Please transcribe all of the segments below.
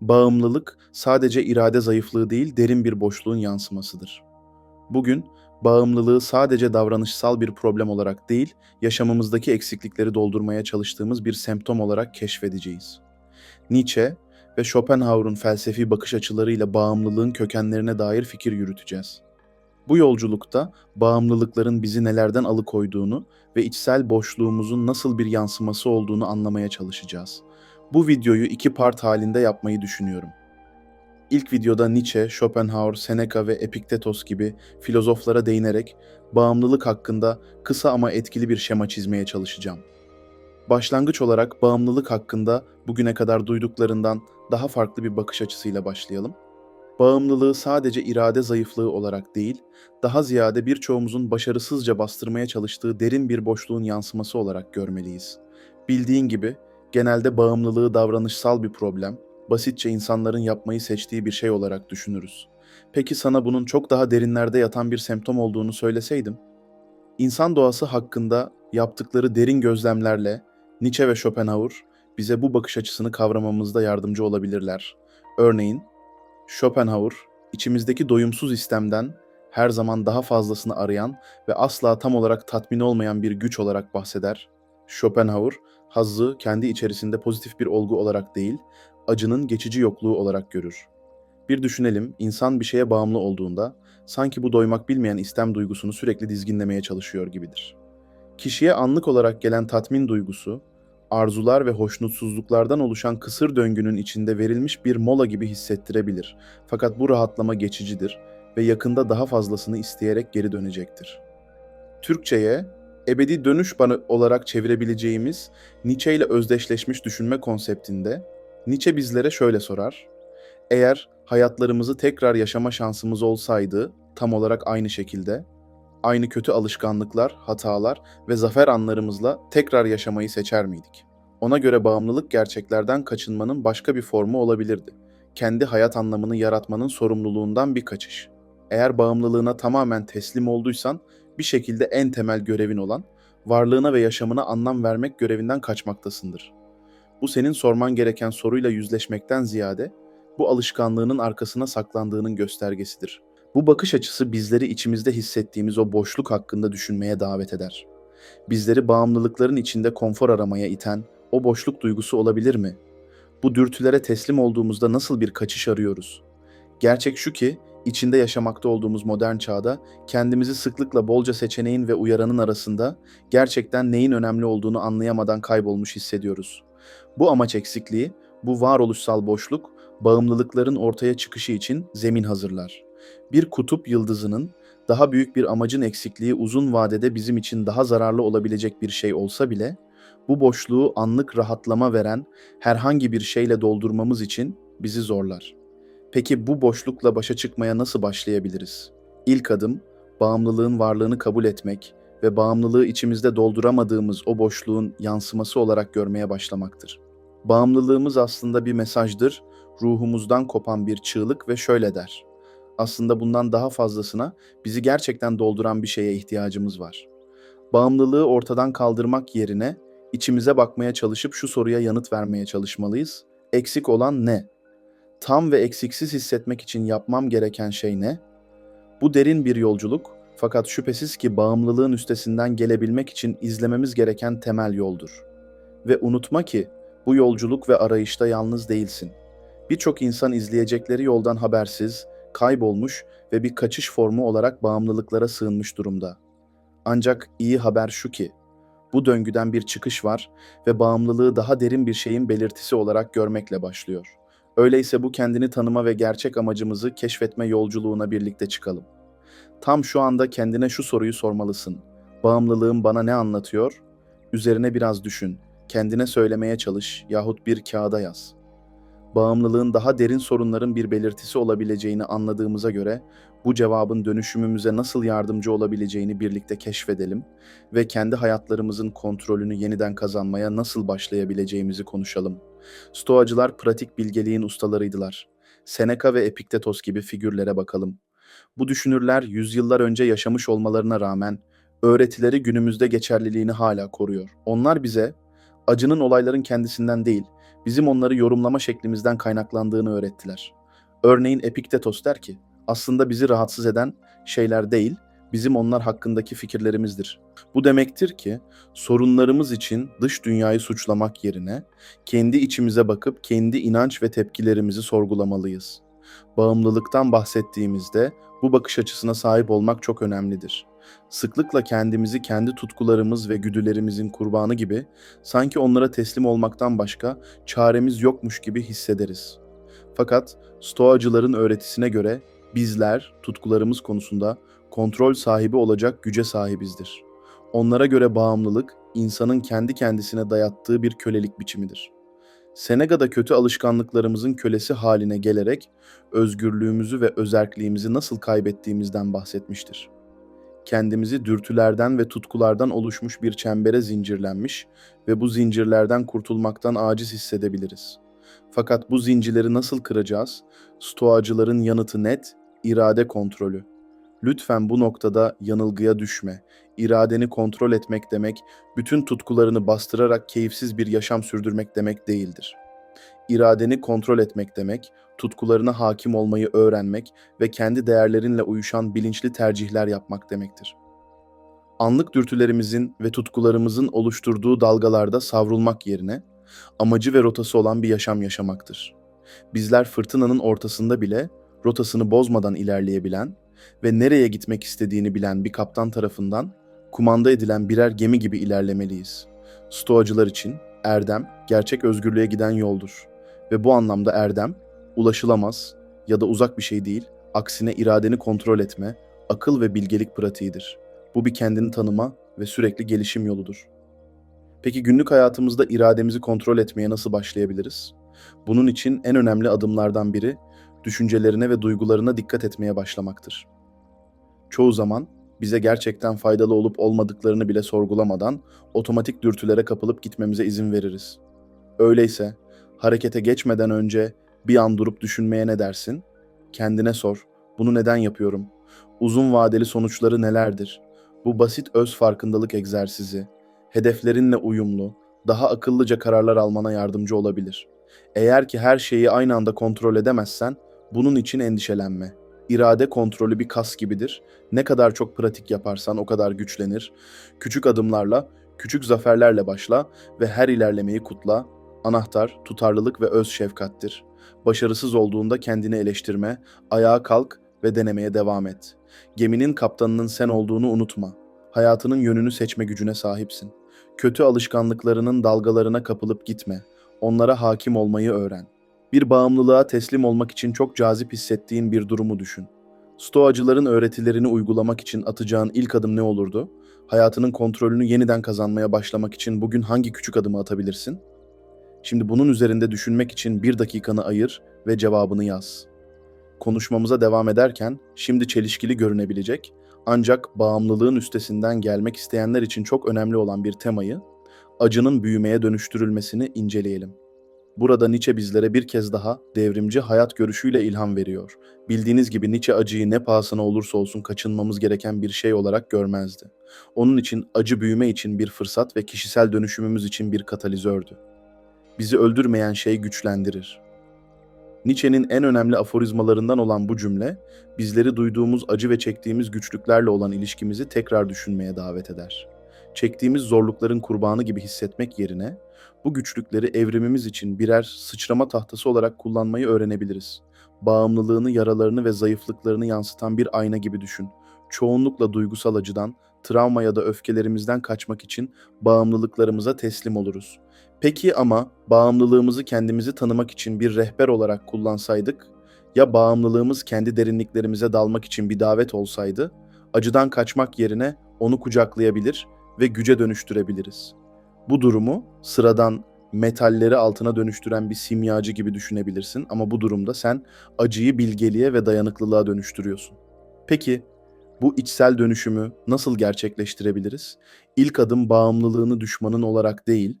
Bağımlılık sadece irade zayıflığı değil, derin bir boşluğun yansımasıdır. Bugün bağımlılığı sadece davranışsal bir problem olarak değil, yaşamımızdaki eksiklikleri doldurmaya çalıştığımız bir semptom olarak keşfedeceğiz. Nietzsche ve Schopenhauer'un felsefi bakış açılarıyla bağımlılığın kökenlerine dair fikir yürüteceğiz. Bu yolculukta bağımlılıkların bizi nelerden alıkoyduğunu ve içsel boşluğumuzun nasıl bir yansıması olduğunu anlamaya çalışacağız. Bu videoyu iki part halinde yapmayı düşünüyorum. İlk videoda Nietzsche, Schopenhauer, Seneca ve Epiktetos gibi filozoflara değinerek bağımlılık hakkında kısa ama etkili bir şema çizmeye çalışacağım. Başlangıç olarak bağımlılık hakkında bugüne kadar duyduklarından daha farklı bir bakış açısıyla başlayalım. Bağımlılığı sadece irade zayıflığı olarak değil, daha ziyade birçoğumuzun başarısızca bastırmaya çalıştığı derin bir boşluğun yansıması olarak görmeliyiz. Bildiğin gibi genelde bağımlılığı davranışsal bir problem, basitçe insanların yapmayı seçtiği bir şey olarak düşünürüz. Peki sana bunun çok daha derinlerde yatan bir semptom olduğunu söyleseydim? İnsan doğası hakkında yaptıkları derin gözlemlerle Nietzsche ve Schopenhauer bize bu bakış açısını kavramamızda yardımcı olabilirler. Örneğin Schopenhauer, içimizdeki doyumsuz istemden her zaman daha fazlasını arayan ve asla tam olarak tatmin olmayan bir güç olarak bahseder. Schopenhauer, hazzı kendi içerisinde pozitif bir olgu olarak değil, acının geçici yokluğu olarak görür. Bir düşünelim, insan bir şeye bağımlı olduğunda sanki bu doymak bilmeyen istem duygusunu sürekli dizginlemeye çalışıyor gibidir. Kişiye anlık olarak gelen tatmin duygusu, arzular ve hoşnutsuzluklardan oluşan kısır döngünün içinde verilmiş bir mola gibi hissettirebilir. Fakat bu rahatlama geçicidir ve yakında daha fazlasını isteyerek geri dönecektir. Türkçe'ye ebedi dönüş banı olarak çevirebileceğimiz Nietzsche ile özdeşleşmiş düşünme konseptinde Nietzsche bizlere şöyle sorar. Eğer hayatlarımızı tekrar yaşama şansımız olsaydı tam olarak aynı şekilde aynı kötü alışkanlıklar, hatalar ve zafer anlarımızla tekrar yaşamayı seçer miydik? Ona göre bağımlılık gerçeklerden kaçınmanın başka bir formu olabilirdi. Kendi hayat anlamını yaratmanın sorumluluğundan bir kaçış. Eğer bağımlılığına tamamen teslim olduysan, bir şekilde en temel görevin olan varlığına ve yaşamına anlam vermek görevinden kaçmaktasındır. Bu senin sorman gereken soruyla yüzleşmekten ziyade bu alışkanlığının arkasına saklandığının göstergesidir. Bu bakış açısı bizleri içimizde hissettiğimiz o boşluk hakkında düşünmeye davet eder. Bizleri bağımlılıkların içinde konfor aramaya iten o boşluk duygusu olabilir mi? Bu dürtülere teslim olduğumuzda nasıl bir kaçış arıyoruz? Gerçek şu ki, içinde yaşamakta olduğumuz modern çağda kendimizi sıklıkla bolca seçeneğin ve uyaranın arasında gerçekten neyin önemli olduğunu anlayamadan kaybolmuş hissediyoruz. Bu amaç eksikliği, bu varoluşsal boşluk, bağımlılıkların ortaya çıkışı için zemin hazırlar bir kutup yıldızının daha büyük bir amacın eksikliği uzun vadede bizim için daha zararlı olabilecek bir şey olsa bile bu boşluğu anlık rahatlama veren herhangi bir şeyle doldurmamız için bizi zorlar. Peki bu boşlukla başa çıkmaya nasıl başlayabiliriz? İlk adım bağımlılığın varlığını kabul etmek ve bağımlılığı içimizde dolduramadığımız o boşluğun yansıması olarak görmeye başlamaktır. Bağımlılığımız aslında bir mesajdır, ruhumuzdan kopan bir çığlık ve şöyle der: aslında bundan daha fazlasına bizi gerçekten dolduran bir şeye ihtiyacımız var. Bağımlılığı ortadan kaldırmak yerine içimize bakmaya çalışıp şu soruya yanıt vermeye çalışmalıyız. Eksik olan ne? Tam ve eksiksiz hissetmek için yapmam gereken şey ne? Bu derin bir yolculuk fakat şüphesiz ki bağımlılığın üstesinden gelebilmek için izlememiz gereken temel yoldur. Ve unutma ki bu yolculuk ve arayışta yalnız değilsin. Birçok insan izleyecekleri yoldan habersiz, kaybolmuş ve bir kaçış formu olarak bağımlılıklara sığınmış durumda. Ancak iyi haber şu ki, bu döngüden bir çıkış var ve bağımlılığı daha derin bir şeyin belirtisi olarak görmekle başlıyor. Öyleyse bu kendini tanıma ve gerçek amacımızı keşfetme yolculuğuna birlikte çıkalım. Tam şu anda kendine şu soruyu sormalısın. Bağımlılığım bana ne anlatıyor? Üzerine biraz düşün. Kendine söylemeye çalış yahut bir kağıda yaz.'' bağımlılığın daha derin sorunların bir belirtisi olabileceğini anladığımıza göre bu cevabın dönüşümümüze nasıl yardımcı olabileceğini birlikte keşfedelim ve kendi hayatlarımızın kontrolünü yeniden kazanmaya nasıl başlayabileceğimizi konuşalım. Stoacılar pratik bilgeliğin ustalarıydılar. Seneca ve Epiktetos gibi figürlere bakalım. Bu düşünürler yüzyıllar önce yaşamış olmalarına rağmen öğretileri günümüzde geçerliliğini hala koruyor. Onlar bize Acının olayların kendisinden değil, bizim onları yorumlama şeklimizden kaynaklandığını öğrettiler. Örneğin Epiktetos der ki, aslında bizi rahatsız eden şeyler değil, bizim onlar hakkındaki fikirlerimizdir. Bu demektir ki sorunlarımız için dış dünyayı suçlamak yerine kendi içimize bakıp kendi inanç ve tepkilerimizi sorgulamalıyız. Bağımlılıktan bahsettiğimizde bu bakış açısına sahip olmak çok önemlidir. Sıklıkla kendimizi kendi tutkularımız ve güdülerimizin kurbanı gibi sanki onlara teslim olmaktan başka çaremiz yokmuş gibi hissederiz. Fakat Stoacıların öğretisine göre bizler tutkularımız konusunda kontrol sahibi olacak güce sahibizdir. Onlara göre bağımlılık insanın kendi kendisine dayattığı bir kölelik biçimidir. Senega'da kötü alışkanlıklarımızın kölesi haline gelerek özgürlüğümüzü ve özerkliğimizi nasıl kaybettiğimizden bahsetmiştir. Kendimizi dürtülerden ve tutkulardan oluşmuş bir çembere zincirlenmiş ve bu zincirlerden kurtulmaktan aciz hissedebiliriz. Fakat bu zincirleri nasıl kıracağız? Stoacıların yanıtı net, irade kontrolü. Lütfen bu noktada yanılgıya düşme. İradeni kontrol etmek demek, bütün tutkularını bastırarak keyifsiz bir yaşam sürdürmek demek değildir. İradeni kontrol etmek demek, tutkularına hakim olmayı öğrenmek ve kendi değerlerinle uyuşan bilinçli tercihler yapmak demektir. Anlık dürtülerimizin ve tutkularımızın oluşturduğu dalgalarda savrulmak yerine amacı ve rotası olan bir yaşam yaşamaktır. Bizler fırtınanın ortasında bile rotasını bozmadan ilerleyebilen ve nereye gitmek istediğini bilen bir kaptan tarafından kumanda edilen birer gemi gibi ilerlemeliyiz. Stoacılar için erdem gerçek özgürlüğe giden yoldur ve bu anlamda erdem ulaşılamaz ya da uzak bir şey değil, aksine iradeni kontrol etme, akıl ve bilgelik pratiğidir. Bu bir kendini tanıma ve sürekli gelişim yoludur. Peki günlük hayatımızda irademizi kontrol etmeye nasıl başlayabiliriz? Bunun için en önemli adımlardan biri düşüncelerine ve duygularına dikkat etmeye başlamaktır. Çoğu zaman bize gerçekten faydalı olup olmadıklarını bile sorgulamadan otomatik dürtülere kapılıp gitmemize izin veririz. Öyleyse harekete geçmeden önce bir an durup düşünmeye ne dersin? Kendine sor. Bunu neden yapıyorum? Uzun vadeli sonuçları nelerdir? Bu basit öz farkındalık egzersizi hedeflerinle uyumlu, daha akıllıca kararlar almana yardımcı olabilir. Eğer ki her şeyi aynı anda kontrol edemezsen bunun için endişelenme. İrade kontrolü bir kas gibidir. Ne kadar çok pratik yaparsan o kadar güçlenir. Küçük adımlarla, küçük zaferlerle başla ve her ilerlemeyi kutla. Anahtar tutarlılık ve öz şefkattir. Başarısız olduğunda kendini eleştirme, ayağa kalk ve denemeye devam et. Geminin kaptanının sen olduğunu unutma. Hayatının yönünü seçme gücüne sahipsin. Kötü alışkanlıklarının dalgalarına kapılıp gitme. Onlara hakim olmayı öğren. Bir bağımlılığa teslim olmak için çok cazip hissettiğin bir durumu düşün. Stoacıların öğretilerini uygulamak için atacağın ilk adım ne olurdu? Hayatının kontrolünü yeniden kazanmaya başlamak için bugün hangi küçük adımı atabilirsin? Şimdi bunun üzerinde düşünmek için bir dakikanı ayır ve cevabını yaz. Konuşmamıza devam ederken şimdi çelişkili görünebilecek ancak bağımlılığın üstesinden gelmek isteyenler için çok önemli olan bir temayı, acının büyümeye dönüştürülmesini inceleyelim. Burada Nietzsche bizlere bir kez daha devrimci hayat görüşüyle ilham veriyor. Bildiğiniz gibi Nietzsche acıyı ne pahasına olursa olsun kaçınmamız gereken bir şey olarak görmezdi. Onun için acı büyüme için bir fırsat ve kişisel dönüşümümüz için bir katalizördü. Bizi öldürmeyen şey güçlendirir. Nietzsche'nin en önemli aforizmalarından olan bu cümle, bizleri duyduğumuz acı ve çektiğimiz güçlüklerle olan ilişkimizi tekrar düşünmeye davet eder. Çektiğimiz zorlukların kurbanı gibi hissetmek yerine, bu güçlükleri evrimimiz için birer sıçrama tahtası olarak kullanmayı öğrenebiliriz. Bağımlılığını, yaralarını ve zayıflıklarını yansıtan bir ayna gibi düşün. Çoğunlukla duygusal acıdan, travma ya da öfkelerimizden kaçmak için bağımlılıklarımıza teslim oluruz. Peki ama bağımlılığımızı kendimizi tanımak için bir rehber olarak kullansaydık, ya bağımlılığımız kendi derinliklerimize dalmak için bir davet olsaydı, acıdan kaçmak yerine onu kucaklayabilir ve güce dönüştürebiliriz. Bu durumu sıradan metalleri altına dönüştüren bir simyacı gibi düşünebilirsin ama bu durumda sen acıyı bilgeliğe ve dayanıklılığa dönüştürüyorsun. Peki bu içsel dönüşümü nasıl gerçekleştirebiliriz? İlk adım bağımlılığını düşmanın olarak değil,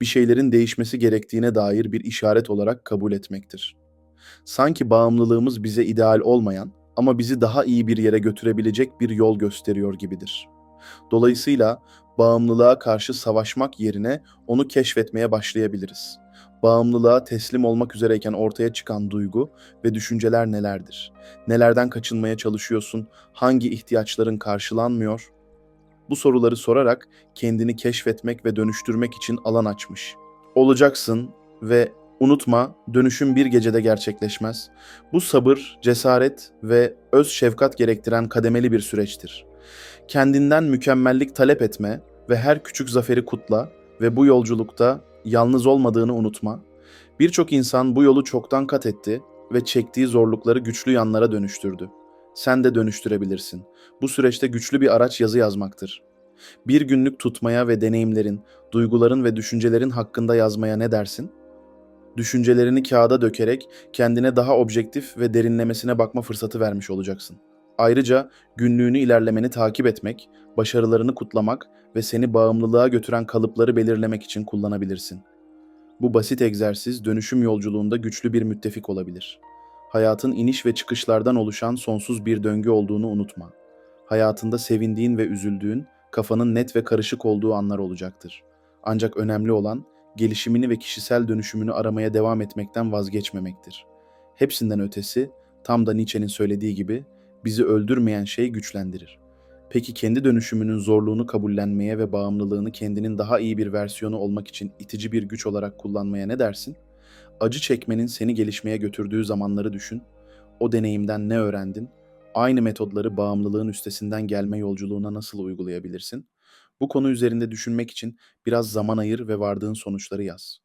bir şeylerin değişmesi gerektiğine dair bir işaret olarak kabul etmektir. Sanki bağımlılığımız bize ideal olmayan ama bizi daha iyi bir yere götürebilecek bir yol gösteriyor gibidir. Dolayısıyla Bağımlılığa karşı savaşmak yerine onu keşfetmeye başlayabiliriz. Bağımlılığa teslim olmak üzereyken ortaya çıkan duygu ve düşünceler nelerdir? Nelerden kaçınmaya çalışıyorsun? Hangi ihtiyaçların karşılanmıyor? Bu soruları sorarak kendini keşfetmek ve dönüştürmek için alan açmış. Olacaksın ve unutma dönüşüm bir gecede gerçekleşmez. Bu sabır, cesaret ve öz şefkat gerektiren kademeli bir süreçtir. Kendinden mükemmellik talep etme ve her küçük zaferi kutla ve bu yolculukta yalnız olmadığını unutma. Birçok insan bu yolu çoktan kat etti ve çektiği zorlukları güçlü yanlara dönüştürdü. Sen de dönüştürebilirsin. Bu süreçte güçlü bir araç yazı yazmaktır. Bir günlük tutmaya ve deneyimlerin, duyguların ve düşüncelerin hakkında yazmaya ne dersin? Düşüncelerini kağıda dökerek kendine daha objektif ve derinlemesine bakma fırsatı vermiş olacaksın. Ayrıca günlüğünü ilerlemeni takip etmek, başarılarını kutlamak ve seni bağımlılığa götüren kalıpları belirlemek için kullanabilirsin. Bu basit egzersiz dönüşüm yolculuğunda güçlü bir müttefik olabilir. Hayatın iniş ve çıkışlardan oluşan sonsuz bir döngü olduğunu unutma. Hayatında sevindiğin ve üzüldüğün, kafanın net ve karışık olduğu anlar olacaktır. Ancak önemli olan gelişimini ve kişisel dönüşümünü aramaya devam etmekten vazgeçmemektir. Hepsinden ötesi, tam da Nietzsche'nin söylediği gibi, bizi öldürmeyen şey güçlendirir. Peki kendi dönüşümünün zorluğunu kabullenmeye ve bağımlılığını kendinin daha iyi bir versiyonu olmak için itici bir güç olarak kullanmaya ne dersin? Acı çekmenin seni gelişmeye götürdüğü zamanları düşün. O deneyimden ne öğrendin? Aynı metodları bağımlılığın üstesinden gelme yolculuğuna nasıl uygulayabilirsin? Bu konu üzerinde düşünmek için biraz zaman ayır ve vardığın sonuçları yaz.